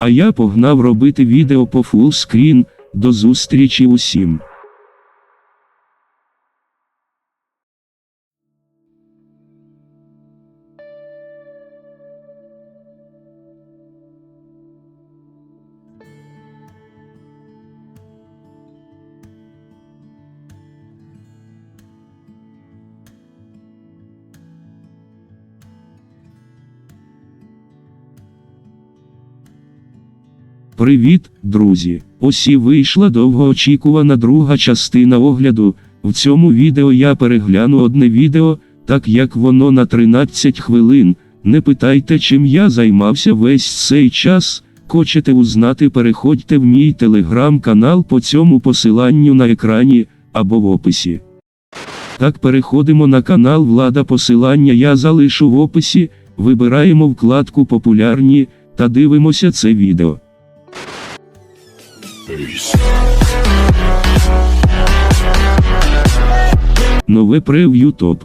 А я погнав робити відео по фулскрін. До зустрічі усім. Привіт, друзі! Ось і вийшла довгоочікувана друга частина огляду. В цьому відео я перегляну одне відео, так як воно на 13 хвилин. Не питайте, чим я займався весь цей час. Хочете узнати, переходьте в мій телеграм-канал по цьому посиланню на екрані або в описі. Так, переходимо на канал Влада. Посилання я залишу в описі. Вибираємо вкладку Популярні та дивимося це відео. Нове прев'ю топ.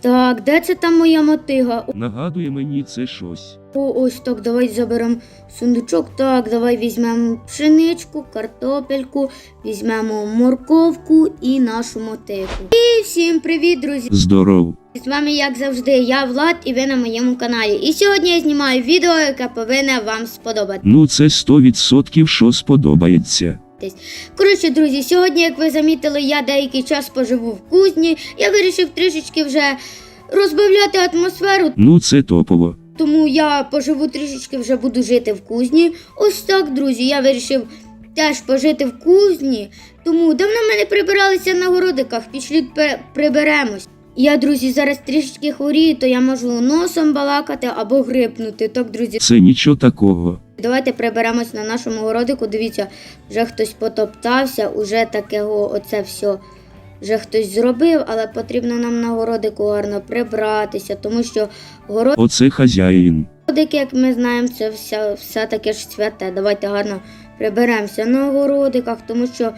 Так, де це там моя мотига? Нагадує мені це щось. О, ось так, давай заберемо сундучок. Так, давай візьмемо пшеничку, картопельку, візьмемо морковку і нашу мотику. І всім привіт, друзі! Здоров. З вами, як завжди, я Влад, і ви на моєму каналі. І сьогодні я знімаю відео, яке повинне вам сподобатися. Ну це 100% що сподобається. Коротше, друзі, сьогодні, як ви замітили, я деякий час поживу в кузні. Я вирішив трішечки вже розбавляти атмосферу, Ну це топово. Тому я поживу трішечки вже буду жити в кузні. Ось так, друзі, я вирішив теж пожити в кузні. Тому давно ми не прибиралися на городиках, пішли приберемось. Я, друзі, зараз трішечки хворію, то я можу носом балакати або грипнути. Так, друзі, Це нічого такого. давайте приберемось на нашому городику. Дивіться, вже хтось потоптався, уже такого оце все. Вже хтось зробив, але потрібно нам на городику гарно прибратися, тому що город Оце хазяїн. Городики, як ми знаємо, це все, все таке ж святе. Давайте гарно приберемося на городиках, тому що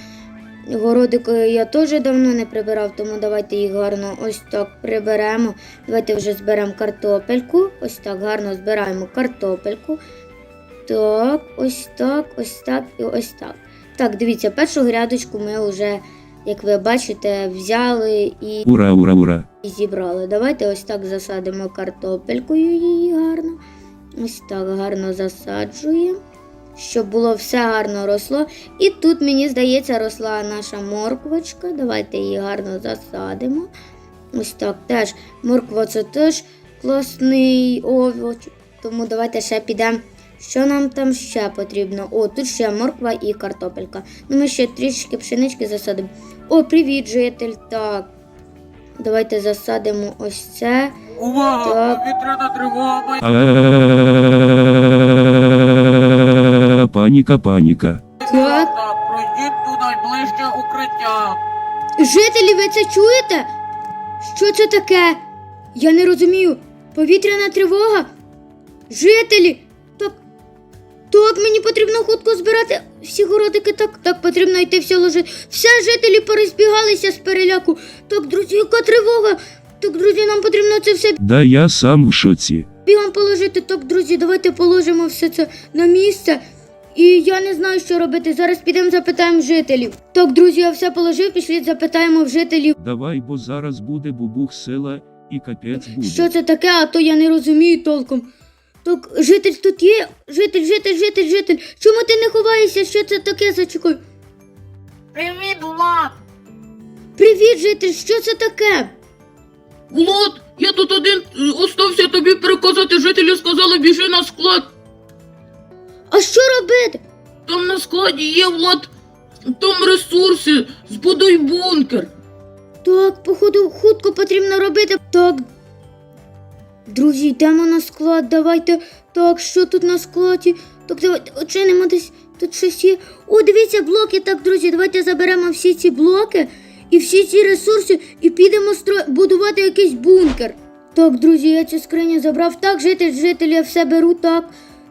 городики я теж давно не прибирав, тому давайте їх гарно ось так приберемо. Давайте вже зберемо картопельку. Ось так гарно збираємо картопельку. Так, ось так, ось так і ось так. Так, дивіться, першу грядочку ми вже, як ви бачите, взяли і Ура, ура, ура. і зібрали. Давайте ось так засадимо картопелькою її гарно. Ось так гарно засаджуємо, щоб було все гарно росло. І тут, мені здається, росла наша морквочка. Давайте її гарно засадимо. Ось так теж. Морква це теж класний овоч. Тому давайте ще підемо. Що нам там ще потрібно? О, тут ще морква і картопелька. Ну, ми ще трішки пшенички засадимо. О, привіт, житель. Так, Давайте засадимо ось це. Увага! Повітряна тривога має Паніка, паніка. Так. Так, пройдіть до найближче укриття. Жителі, ви це чуєте? Що це таке? Я не розумію. Повітряна тривога? Жителі! Так. Так, мені потрібно хутко збирати всі городики. Так, так, потрібно йти все ложити. Все, жителі порозбігалися з переляку. Так, друзі, яка тривога? Так, друзі, нам потрібно це все Да я сам в шоці. бігом положити. Так, друзі, давайте положимо все це на місце. І я не знаю, що робити. Зараз підемо запитаємо жителів. Так, друзі, я все положив, пішли запитаємо в жителів, Давай, бо зараз буде бубух села і капець буде. що це таке, а то я не розумію толком. Так, житель тут є. Житель, житель, житель, житель. Чому ти не ховаєшся? Що це таке? Зачекай. Привіт, Влад! Привіт, житель, що це таке? Влад, я тут один е, остався тобі переказати. Жителі сказали, біжи на склад. А що робити? Там на складі є Влад, там ресурси, збудуй бункер. Так, походу, хутко потрібно робити. Так. Друзі, йдемо на склад, давайте. Так, що тут на складі? Так, давайте очинимо десь. Тут щось є. О, дивіться, блоки. Так, друзі, давайте заберемо всі ці блоки і всі ці ресурси і підемо стро... будувати якийсь бункер. Так, друзі, я цю скриню забрав. Так, житель, житель, я все беру, так.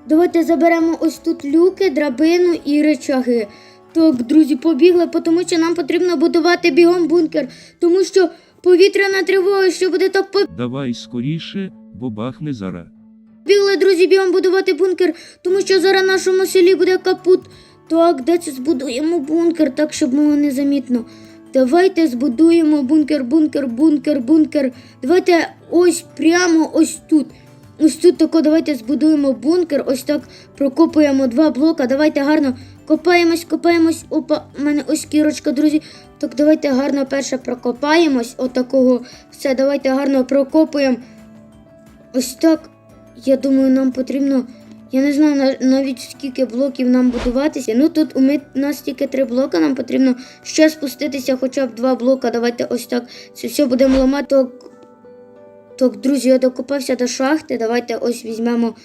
Давайте заберемо ось тут люки, драбину і речаги. Так, друзі, побігли, тому що нам потрібно будувати бігом бункер, тому що повітряна тривога, що буде так по. Давай скоріше, бо бахне зара. Бігли, друзі, бігом будувати бункер, тому що зараз в нашому селі буде капут. Так, де це збудуємо бункер, так, щоб було незамітно. Давайте збудуємо бункер, бункер, бункер, бункер. Давайте ось прямо ось тут. Ось тут тако давайте збудуємо бункер, ось так прокопуємо два блока. Давайте гарно копаємось, копаємось. Опа, у мене ось кірочка, друзі. Так, давайте гарно перше прокопаємось. Отакого. Все, давайте гарно прокопуємо. Ось так. Я думаю, нам потрібно. Я не знаю навіть скільки блоків нам будуватися. Ну тут у нас тільки три блока, нам потрібно ще спуститися хоча б два блока. Давайте ось так. Це все будемо ламати. Так, друзі, я докупався до шахти. Давайте ось візьмемо.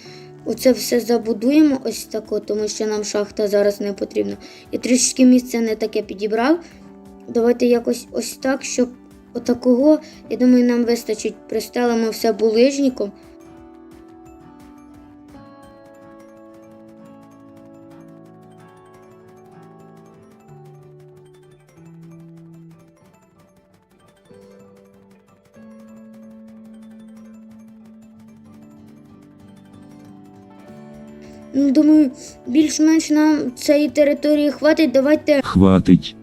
Оце все забудуємо ось тако, тому що нам шахта зараз не потрібна. І трішки місце не таке підібрав. Давайте якось ось так, щоб отакого, я думаю, нам вистачить. Пристелимо все булижником. Думаю, більш-менш нам цієї території хватить. Давайте Хватить.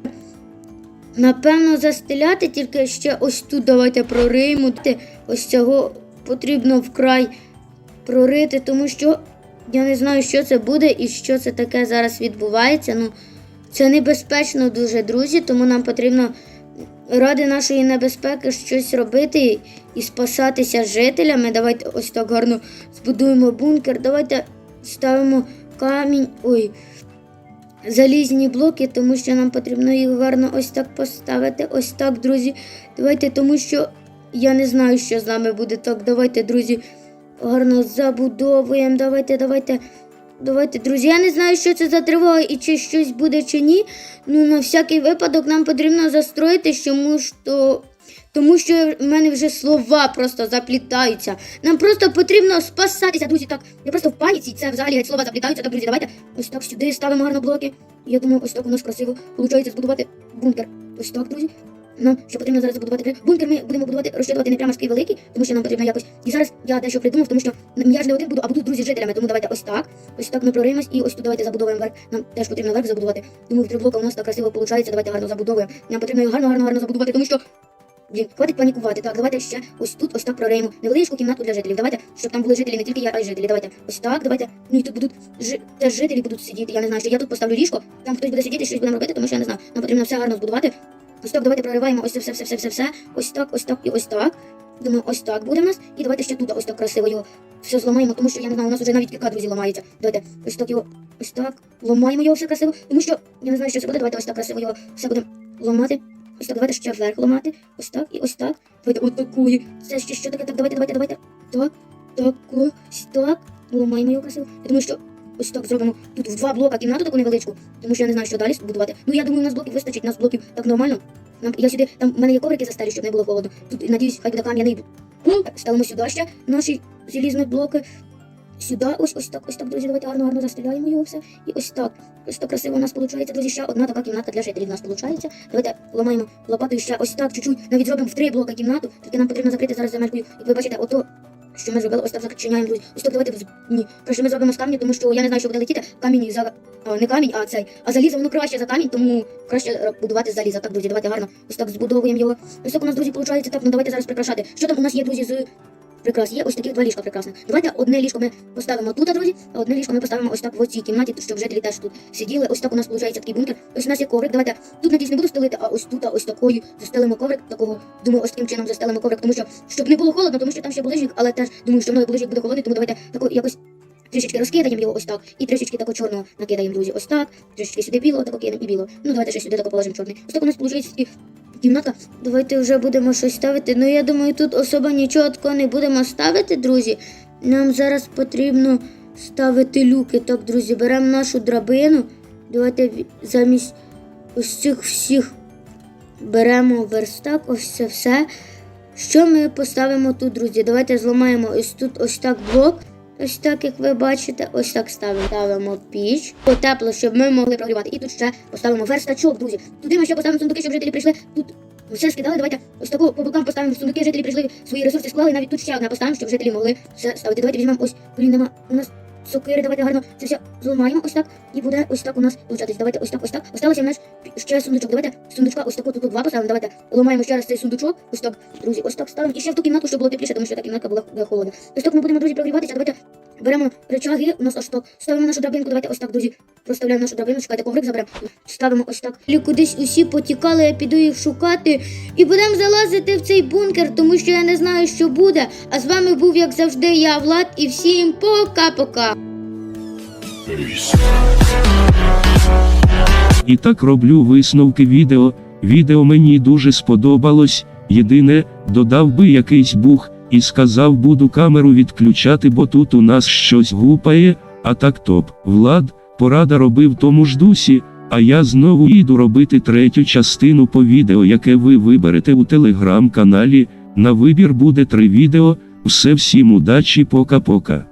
Напевно, застеляти, тільки ще ось тут давайте прориємо. Ось цього потрібно вкрай прорити, тому що я не знаю, що це буде і що це таке зараз відбувається. Ну, це небезпечно дуже, друзі, тому нам потрібно ради нашої небезпеки щось робити і спасатися жителями. Давайте ось так гарно збудуємо бункер. Давайте ставимо камінь. Ой, залізні блоки, тому що нам потрібно їх гарно ось так поставити. Ось так, друзі. Давайте, тому що я не знаю, що з нами буде так. Давайте, друзі, гарно забудовуємо. Давайте, давайте. Давайте, друзі, я не знаю, що це за тривога і чи щось буде чи ні. Ну, на всякий випадок нам потрібно застроїти, тому що. Тому що в мене вже слова просто заплітаються. Нам просто потрібно спасатися, друзі. Так, я просто в паніці, це взагалі слова заплітаються. Так, друзі, давайте ось так сюди ставимо гарно блоки. Я думаю, ось так у нас красиво виходить збудувати бункер. Ось так, друзі. Нам що потрібно зараз забудувати бункер. Ми будемо будувати розчитувати не прямо такий великий, тому що нам потрібно якось. І зараз я дещо придумав, тому що я ж не один буду, а будуть друзі жителями. Тому давайте ось так. Ось так ми проримось і ось тут давайте забудовуємо верх. Нам теж потрібно верх забудувати. Думаю, три блока у нас так красиво виходить. Давайте гарно забудовуємо. Нам потрібно його гарно, гарно, гарно забудувати, тому що. Блін, хватить панікувати. Так, давайте ще ось тут, ось так прориємо. Невеличку кімнату для жителів. Давайте, щоб там були жителі, не тільки я, а й жителі. Давайте ось так, давайте. Ну і тут будуть жи... теж жителі будуть сидіти. Я не знаю, що я тут поставлю ліжко, там хтось буде сидіти, щось будемо робити, тому що я не знаю. Нам потрібно все гарно збудувати. Ось так, давайте прориваємо ось це все, все, все, все, все. Ось так, ось так і ось так. Думаю, ось так буде в нас. І давайте ще тут ось так красиво його все зламаємо, тому що я не знаю, у нас вже навіть кілька друзі ламається. Давайте ось так його, ось так. Ламаємо його все красиво, тому що я не знаю, що це буде. Давайте ось так красиво його все будемо ламати. Ось так, давайте ще вверх ламати. Ось так і ось так. Давайте от такої. Це ще що таке? Так, давайте, давайте, давайте. Так, так, ось так. Ламаємо його красиво. Я думаю, що ось так зробимо тут в два блока кімнату таку невеличку, тому що я не знаю, що далі будувати. Ну я думаю, у нас блоків вистачить, у нас блоків так нормально. Нам я сюди, там в мене є коврики застелі, щоб не було холодно. Тут, надіюсь, хай буде кам'яний. Ставимо сюди ще наші залізні блоки. Сюди, ось ось так, ось так, друзі, давайте гарно, гарно застеляємо його все. І ось так. Ось так красиво у нас виходить, друзі, ще одна така кімнатка для жителів у нас виходить. Давайте ламаємо лопатою ще ось так, чуть-чуть, навіть зробимо в три блока кімнату, тільки нам потрібно закрити зараз земелькою. Як ви бачите, ото, що ми зробили, ось так зачиняємо, друзі. Ось так давайте, ні, краще ми зробимо з камню, тому що я не знаю, що буде летіти. Камінь за, а, не камінь, а цей, а залізо, воно краще за камінь, тому краще е, будувати з заліза. Так, друзі, давайте гарно, ось так збудовуємо його. Ось так у нас, друзі, виходить, так, ну давайте зараз прикрашати. Що там у нас є, друзі, з Прикрас, є ось такі два ліжка прекрасне. Давайте одне ліжко ми поставимо тут, друзі, а одне ліжко ми поставимо ось так в цій кімнаті, щоб жителі теж тут сиділи. Ось так у нас виходить такий бункер. Ось у нас є коврик. Давайте тут надіюсь не буду стелити, а ось тут, а ось такою застелимо коврик. Такого думаю, ось таким чином застелимо коврик, тому що щоб не було холодно, тому що там ще булижник, але теж думаю, що мною булижник буде холодний, тому давайте тако якось. Трішечки розкидаємо його ось так, і трішечки тако чорного накидаємо, друзі, ось так. Трішечки сюди білого, тако кинемо і білого. Ну давайте ще сюди тако положимо чорний. Ось так у нас виходить такі кімнатка. Давайте вже будемо щось ставити. Ну я думаю, тут особо нічого такого не будемо ставити, друзі. Нам зараз потрібно ставити люки. Так, друзі, беремо нашу драбину. Давайте замість ось цих всіх беремо верстак, ось це все. Що ми поставимо тут, друзі? Давайте зламаємо ось тут ось так блок. Ось так, як ви бачите, ось так ставимо. Ставимо піч. Потепло, щоб ми могли прогрівати. І тут ще поставимо верстачок, друзі. Туди ми ще поставимо сундуки, щоб жителі прийшли. Тут все скидали. Давайте ось таку по бокам поставимо сундуки. Жителі прийшли свої ресурси склали. Навіть тут ще одне поставимо, щоб жителі могли все ставити. Давайте візьмемо ось. Блін, нема у нас сокири. Давайте гарно це все зламаємо ось так. І буде ось так у нас получатись. Давайте ось так, ось так. Осталося в нас ще сундучок. Давайте сундучка ось таку тут два поставимо. Давайте ламаємо ще раз цей сундучок. Ось так, друзі, ось так ставимо. І ще в ту кімнату, щоб було тепліше, тому що та кімнатка була холодна. Ось так ми будемо, друзі, прогріватися. Давайте беремо речаги. У нас ось так. Ставимо нашу драбинку. Давайте ось так, друзі. Проставляємо нашу драбину, чекайте, коврик заберемо. Ставимо ось так. І кудись усі потікали, я піду їх шукати. І будемо залазити в цей бункер, тому що я не знаю, що буде. А з вами був, як завжди, я Влад, і всім пока-пока. І так роблю висновки відео. Відео мені дуже сподобалось. Єдине, додав би якийсь бух і сказав буду камеру відключати, бо тут у нас щось гупає, а так топ. Влад, порада робив тому ж дусі, а я знову їду робити третю частину по відео, яке ви виберете у телеграм-каналі. На вибір буде три відео. Все всім удачі, пока-пока.